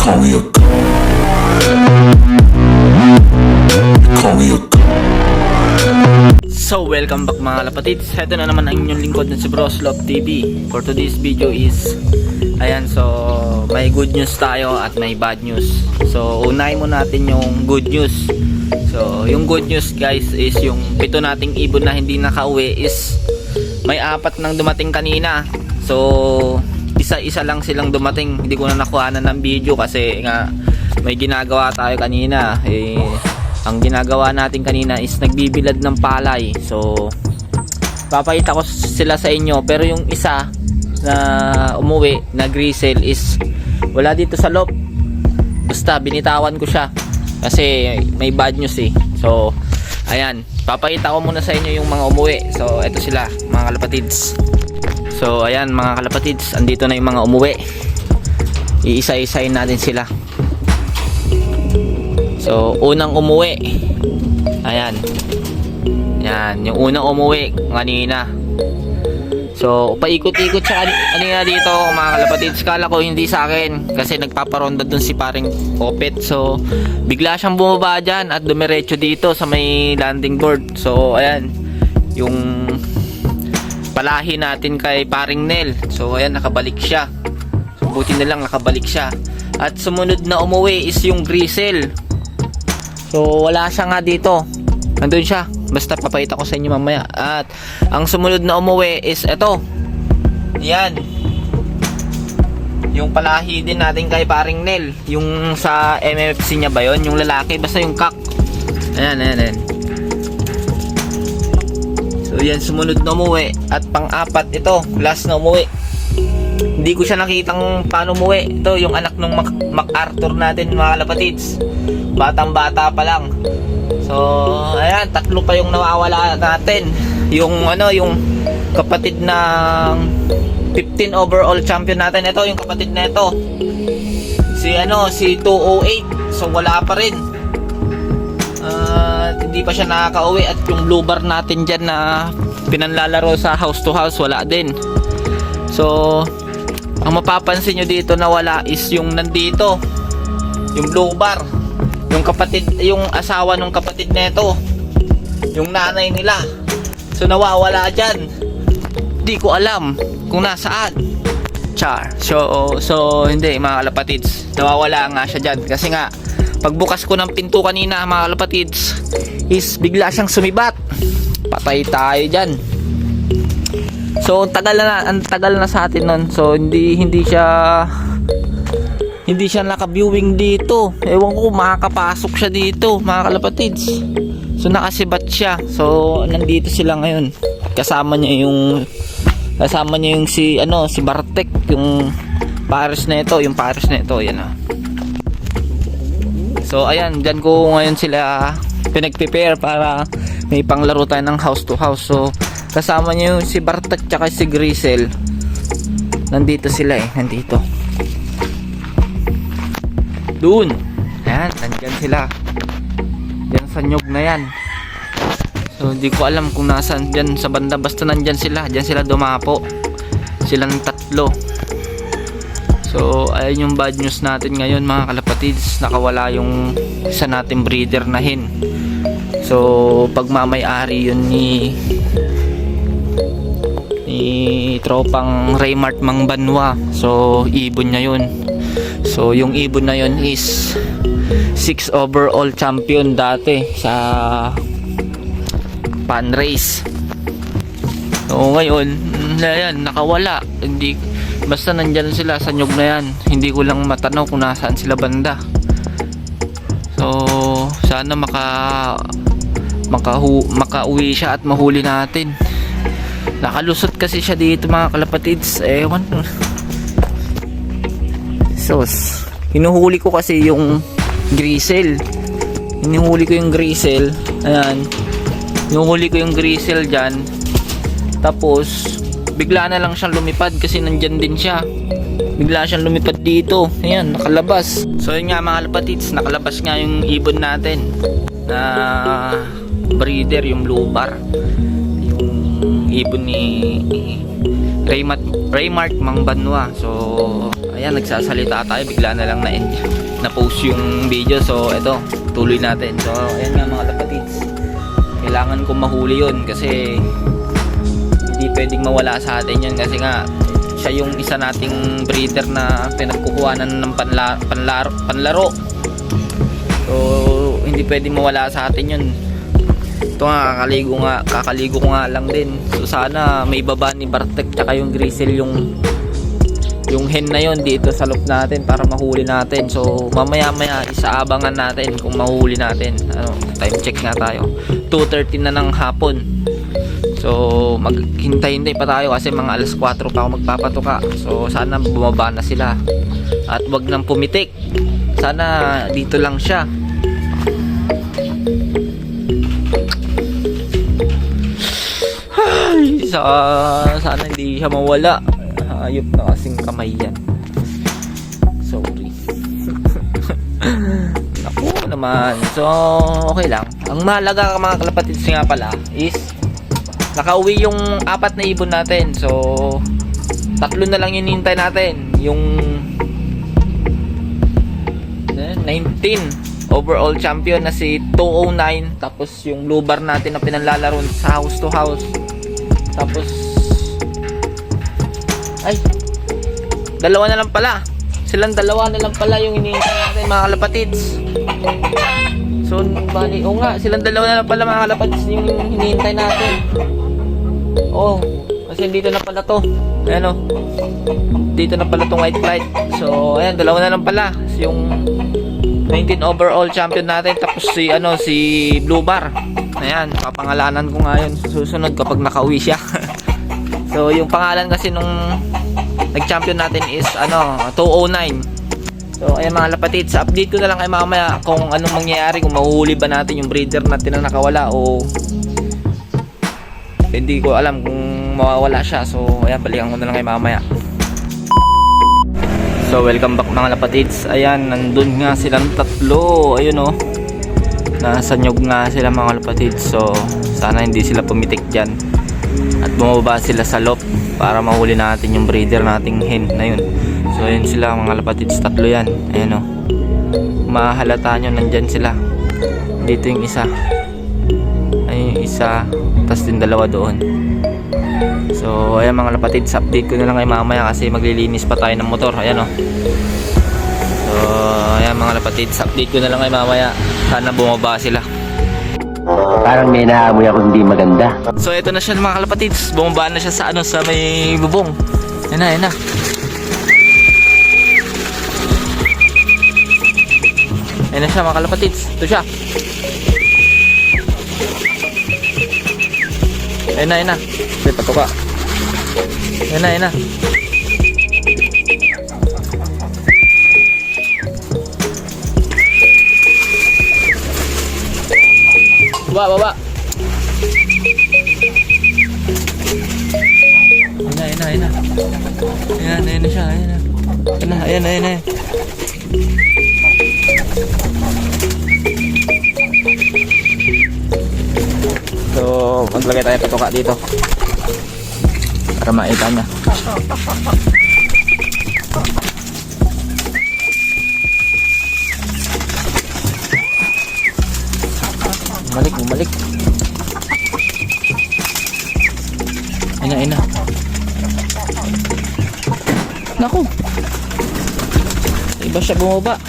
call me a. You. So, welcome back mga kapatids. Ito na naman ang inyong lingkod na si Broslop TV. For today's video is, ayan, so, may good news tayo at may bad news. So, unahin mo natin yung good news. So, yung good news guys is yung pito nating ibon na hindi nakauwi is may apat nang dumating kanina. So, isa-isa lang silang dumating. Hindi ko na nakuhanan ng video kasi nga may ginagawa tayo kanina. Eh, ang ginagawa natin kanina is nagbibilad ng palay. So, papakita ko sila sa inyo. Pero yung isa na umuwi, na grisel is wala dito sa loob. Basta binitawan ko siya. Kasi may bad news eh. So, ayan. Papakita ko muna sa inyo yung mga umuwi. So, eto sila, mga kalapatids. So, ayan mga kalapatids. Andito na yung mga umuwi. Iisa-isayin natin sila. So, unang umuwi. Ayan. Yan, yung unang umuwi kanina. So, paikot-ikot siya kani- kanina dito mga kalapatids. Kala ko hindi sa akin kasi nagpaparonda dun si paring Opet. So, bigla siyang bumaba dyan at dumiretso dito sa may landing board. So, ayan. Yung palahi natin kay paring Nel. So, ayan, nakabalik siya. So, buti na lang nakabalik siya. At sumunod na umuwi is yung Grisel. So, wala siya nga dito. Nandun siya. Basta papakita ko sa inyo mamaya. At, ang sumunod na umuwi is ito. Yan. Yung palahi din natin kay paring Nel. Yung sa MFC niya ba yon Yung lalaki. Basta yung kak. Ayan, ayan, ayan. So, yan. Sumunod na umuwi. At pang-apat ito. Last na umuwi. Hindi ko siya nakitang paano umuwi. Ito, yung anak ng Mac- MacArthur natin, mga kalapatids. Batang bata pa lang. So, ayan, tatlo pa yung nawawala natin. Yung ano, yung kapatid ng 15 overall champion natin. Ito, yung kapatid na ito. Si ano, si 208. So, wala pa rin. Hindi pa siya nakaka-uwi at yung blue bar natin dyan na pinanlalaro sa house to house, wala din. So, ang mapapansin nyo dito na wala is yung nandito. Yung blue bar. Yung kapatid, yung asawa ng kapatid nito. Yung nanay nila. So nawawala dyan. Di ko alam kung nasaan. Char. So, so hindi mga kalapatids. Nawawala nga siya dyan. Kasi nga, pagbukas ko ng pinto kanina mga kalapatids, is bigla siyang sumibat. Patay tayo dyan. So, ang tagal na ang tagal na sa atin nun. So, hindi hindi siya hindi siya naka-viewing dito. Ewan ko makakapasok siya dito, mga kalapatids. So, nakasibat siya. So, nandito sila ngayon. Kasama niya yung kasama niya yung si ano, si Bartek, yung Paris na ito, yung Paris na ito, yan ah. So, ayan, dyan ko ngayon sila pinag-prepare para may panglaro tayo ng house to house. So, kasama yung si Bartek tsaka si Grisel. Nandito sila eh, nandito. Doon. Ayan, nandyan sila. Yan sa nyog na yan. So, hindi ko alam kung nasaan dyan sa banda. Basta nandyan sila. Dyan sila dumapo. Silang tatlo. So, ayun yung bad news natin ngayon mga kalapatids. Nakawala yung isa nating breeder na hen. So, pagmamayari yun ni ni tropang Raymart Mangbanwa. So, ibon niya yun. So, yung ibon na yun is 6 overall champion dati sa pan race. So, ngayon, mm, ayan, nakawala. Hindi, basta nandyan sila sa nyug na yan. Hindi ko lang matanaw kung nasaan sila banda. So, sana maka makahu, makauwi siya at mahuli natin. Nakalusot kasi siya dito mga kalapatids. Ewan. Sos. Hinuhuli ko kasi yung grisel. Hinuhuli ko yung grisel. Ayan. Hinuhuli ko yung grisel dyan. Tapos, bigla na lang siyang lumipad kasi nandyan din siya. Bigla siyang lumipad dito. Ayan, nakalabas. So yun nga mga kalapatids, nakalabas nga yung ibon natin na breeder, yung blue bar. Yung ibon ni Raymart Raymark Mang Banwa. So, ayan, nagsasalita tayo. Bigla na lang na na-post yung video. So, ito, tuloy natin. So, ayan nga mga kapatids. Kailangan kong mahuli yun kasi pwedeng mawala sa atin yun kasi nga siya yung isa nating breeder na pinagkukuhanan ng panla, panlaro, panlaro. So, hindi pwedeng mawala sa atin yun. Ito nga, kakaligo nga, kakaligo ko nga lang din. So, sana may baba ni Bartek tsaka yung Grisel yung yung hen na yon dito sa loop natin para mahuli natin. So, mamaya-maya isaabangan natin kung mahuli natin. Ano, time check nga tayo. 2.30 na ng hapon. So, maghintay-hintay pa tayo kasi mga alas 4 pa ako magpapatuka. So, sana bumaba na sila. At wag nang pumitik. Sana dito lang siya. Ay, sa, sana hindi siya mawala. Hayop na kasing kamay yan. Sorry. Naku naman. So, okay lang. Ang mahalaga mga kalapatids nga pala is nakauwi yung apat na ibon natin. So, tatlo na lang yung hinintay natin. Yung eh, 19 overall champion na si 209 tapos yung lubar natin na pinanlalaro sa house to house tapos ay dalawa na lang pala silang dalawa na lang pala yung hinihintay natin mga kalapatids so bali o nga silang dalawa na lang pala mga kalapatids yung hinihintay natin oh kasi dito na pala to. Ayan o dito na pala tong white flight. So ayan dalawa na lang pala. Yung 19 overall champion natin. Tapos si ano si Blue Bar. Ayan papangalanan ko nga yun susunod kapag nakauwi siya. So yung pangalan kasi nung nag-champion natin is ano 209 so ayan mga lapatids update ko na lang kay mamaya kung anong mangyayari kung mahuhuli ba natin yung breeder natin na nakawala o hindi ko alam kung mawawala siya. So ayan balikan ko na lang kay mamaya. So welcome back mga lapatids Ayan, nandun nga silang tatlo. Ayun oh. Nasa nyog nga sila mga lapatids So sana hindi sila pumitik dyan. At bumaba sila sa loop Para mahuli natin yung breeder nating hen na yun. So ayun sila mga lapatids Tatlo yan. Ayan oh. Mahalata nyo nandyan sila. Dito yung isa. Ayun yung isa Tapos yung dalawa doon So, ayan mga lapatids, update ko na lang kay mamaya kasi maglilinis pa tayo ng motor. Ayan o. So, ayan mga lapatids, update ko na lang kay mamaya. Sana bumaba sila. Parang may naamoy ako hindi maganda. So, ito na siya mga kalapatids. Bumaba na siya sa ano, sa may bubong. Ayan na, ayan na. Ayan na siya mga kalapatids. Ito siya. Ayan na, ayan na. May patuka. Ayan na, ayan na. Baba, baba. Ayan na, ayan na, ayan na. Ayan, ayan na siya, ayan na. Ayan na, ayan na, ayan na. So, maglagay tayo patuka dito. Para makita niya. Bumalik, bumalik. Ayun na, ayun na. Naku. Iba siya bumaba.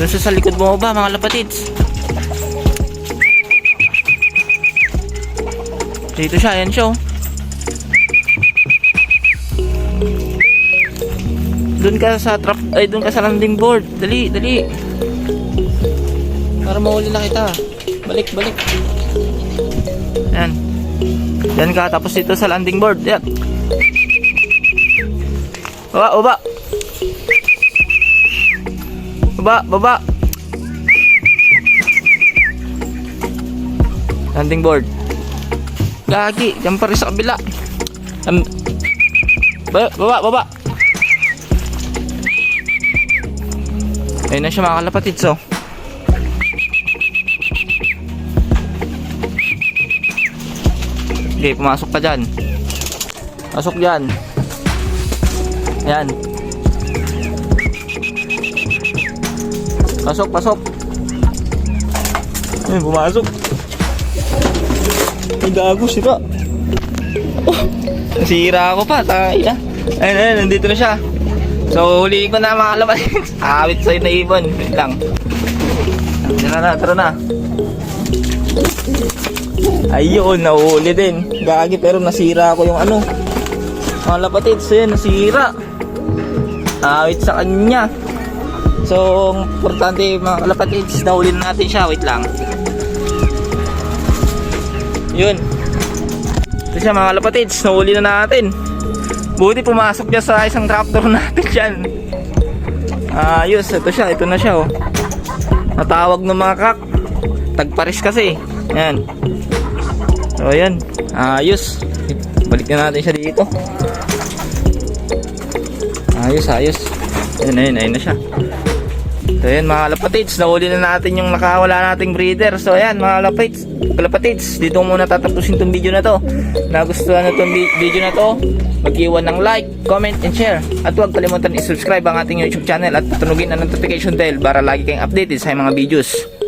Doon sa likod bumaba mga lapatids. Dito siya, ayan siya oh. Doon ka sa trap, ay doon ka sa landing board. Dali, dali. Para mahuli na kita. Balik, balik. Ayan. Yan ka, tapos dito sa landing board. Yan. Baba, baba. Baba, baba. Landing board. Gagi, dyan pa sa kabila. Um, baba, baba, baba. Ayun na siya mga kalapatids oh. Okay, pumasok ka dyan. Pasok dyan. Ayan. Pasok, pasok. Ayun, pumasok. Ay, gago, sira. Oh, nasira ako pa, tayo na. Ayun, ayun, nandito na siya. So, huliin ko na mga laman. Awit sa'yo na ibon. Wait lang. Tara na, tara na. Ayun, nahuli din. Gagi, pero nasira ko yung ano. Mga lapatids, ayun, nasira. Awit sa kanya. So, importante mga kalapatids, nahuli na natin siya. Wait lang. Yun. Ito siya mga kalapatids, nahuli na natin. Buti pumasok niya sa isang tractor natin dyan. Ayos, ito siya, ito na siya oh. Natawag ng mga kak. Tagparis kasi. Yan. So, ayan. Ayos. Balik na natin siya dito. Ayos, ayos. Ayun, ayun, ayun na siya. So ayan mga kalapatids, nahuli na natin yung nakawala nating breeder. So ayan mga kalapatids, kalapatids, dito muna tatapusin tong video na to. Nagustuhan na tong vi- video na to, mag-iwan ng like, comment, and share. At huwag kalimutan i-subscribe ang ating YouTube channel at tunugin ang notification bell para lagi kayong updated sa mga videos.